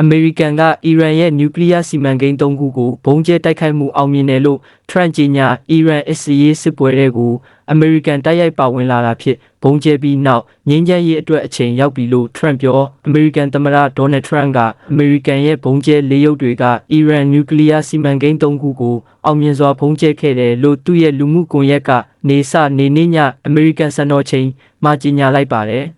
အမေရိကန်ကအီရန်ရဲ့နျူကလ িয়ার စီမံကိန်း၃ခုကိုဘုံကျဲတိုက်ခိုက်မှုအောင်မြင်တယ်လို့ထရန့်ကြီးညာအီရန်အစ္စရေးစစ်ပွဲတွေကိုအမေရိကန်တိုက်ရိုက်ပါဝင်လာတာဖြစ်ဘုံကျဲပြီးနောက်ငြိမ်းချမ်းရေးအတွက်အချိန်ရောက်ပြီလို့ထရန့်ပြောအမေရိကန်သမ္မတဒေါ်နယ်ထရန့်ကအမေရိကန်ရဲ့ဘုံကျဲလေးရုပ်တွေကအီရန်နျူကလ িয়ার စီမံကိန်း၃ခုကိုအောင်မြင်စွာဘုံကျဲခဲ့တယ်လို့သူ့ရဲ့လူမှုကွန်ရက်ကနေစနေနေ့ညအမေရိကန်စံတော်ချိန်မှာကြေညာလိုက်ပါတယ်။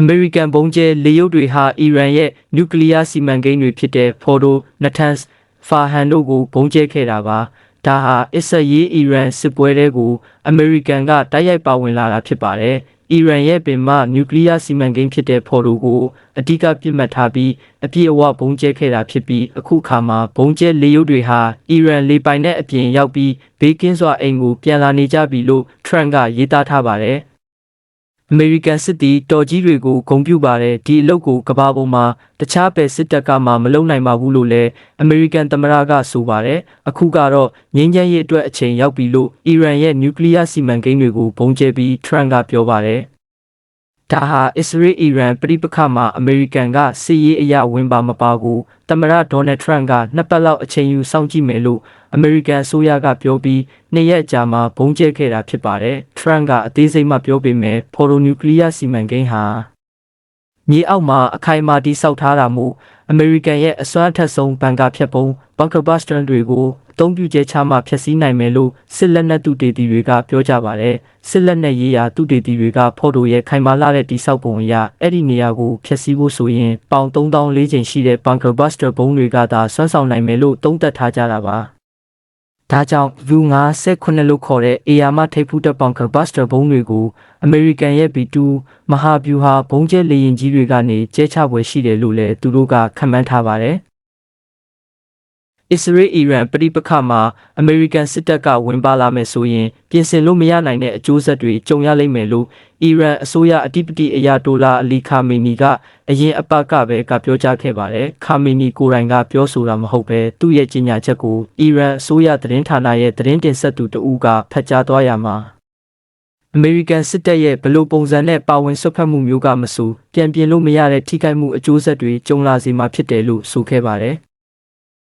အမေရိကန်ဘုံကျဲလေရုပ်တွေဟာအီရန်ရဲ့နျူကလ িয়ার စီမံကိန်းတွေဖြစ်တဲ့ဖော်ဒိုနတန်စ်ဖာဟန်တို့ကိုဘုံကျဲခဲ့တာပါဒါဟာအစ္စရေးအီရန်စစ်ပွဲတဲကိုအမေရိကန်ကတိုက်ရိုက်ပါဝင်လာတာဖြစ်ပါတယ်အီရန်ရဲ့ပင်မနျူကလ িয়ার စီမံကိန်းဖြစ်တဲ့ဖော်ဒိုကိုအဓိကပြစ်မှတ်ထားပြီးအပြည့်အဝဘုံကျဲခဲ့တာဖြစ်ပြီးအခုခါမှာဘုံကျဲလေရုပ်တွေဟာအီရန်လေပိုင်တဲ့အပြင်ရောက်ပြီးဘေးကင်းစွာအိမ်ကိုပြန်လာနေကြပြီလို့ထရန့်ကရေးသားထားပါတယ် အမေရိကန်စစ်သည်တော်ကြီးတွေကိုဂုံပြူပါတယ်ဒီအလုပ်ကိုကဘာပေါ်မှာတခြားပဲစစ်တပ်ကမှမလုပ်နိုင်ပါဘူးလို့လည်းအမေရိကန်သမ္မတကဆိုပါတယ်အခုကတော့ငြိမ်းချမ်းရေးအတွက်အချိန်ရောက်ပြီလို့အီရန်ရဲ့နျူကလ িয়ার စီမံကိန်းတွေကိုဘုံကျဲပြီးထရန့်ကပြောပါတယ် ဒါဟာအစ္စရေးအီရန်ပြည်ပခါမှာအမေရိကန်ကစစ်ရေးအရာဝင်ပါမပါကိုသမ္မတဒေါ်နယ်ထရန့်ကနှစ်ပတ်လောက်အချိန်ယူစောင့်ကြည့်မယ်လို့အမေရိကန်အစိုးရကပြောပြီးနှစ်ရက်ကြာမှဘုံကျဲခဲ့တာဖြစ်ပါတယ်ထရန့်ကအသေးစိတ်မှပြောပေမဲ့ဖော်ရိုနျူကလ িয়ার စီမံကိန်းဟာ မြေအောက်မှာအခိုင်အမာတိစောက်ထားတာမို့အမေရိကန်ရဲ့အစွမ်းအထက်ဆုံးဘန်ကာဖြတ်ပုံဘန်ကာဘတ်စတန်တွေကိုအသုံးပြုကျဲချမှဖျက်ဆီးနိုင်မယ်လို့စစ်လက်နက်သူတေတီတွေကပြောကြပါတယ်စစ်လက်နက်ရေးရာသူတေတီတွေကဖော်တိုရဲ့ခိုင်မာလာတဲ့တိစောက်ပုံအရအဲ့ဒီနေရာကိုဖျက်ဆီးဖို့ဆိုရင်ပေါင်3000ချိန်ရှိတဲ့ဘန်ကာဘတ်စတဘုံတွေကသာဆွမ်းဆောင်နိုင်မယ်လို့သုံးသပ်ထားကြတာပါ ဒါကြောင့် U58 လို့ခေါ်တဲ့အေယာမထိပ်ဖူးတပ်ပေါင်ကဘတ်စတာဘုံးတွေကိုအမေရိကန်ရဲ့ B2 မဟာဗျူဟာဘုံကျဲလေရင်ကြီးတွေကနေကျဲချပွဲရှိတယ်လို့လည်းသူတို့ကခန့်မှန်းထားပါတယ်။ အစ္စရေးအီရန်ပြည်ပခါမှာအမေရိကန်စစ်တပ်ကဝင်ပါလာမယ်ဆိုရင်ပြင်ဆင်လို့မရနိုင်တဲ့အကျိုးဆက်တွေကြုံရလိမ့်မယ်လို့အီရန်အစိုးရအဓိပတိအရာတိုလာအလီခါမီနီကအရင်အပတ်ကပဲကပြောကြားခဲ့ပါတယ်။ခါမီနီကိုယ်တိုင်ကပြောဆိုတာမဟုတ်ပဲသူ့ရဲ့ကြေညာချက်ကိုအီရန်အစိုးရသတင်းဌာနရဲ့သတင်းတင်ဆက်သူတဦးကဖတ်ကြားသွားရမှာအမေရိကန်စစ်တပ်ရဲ့ဘလို့ပုံစံနဲ့ပါဝင်ဆွတ်ဖက်မှုမျိုးကမဆိုပြန်ပြင်လို့မရတဲ့ထိခိုက်မှုအကျိုးဆက်တွေကြုံလာစေမှာဖြစ်တယ်လို့ဆိုခဲ့ပါတယ်။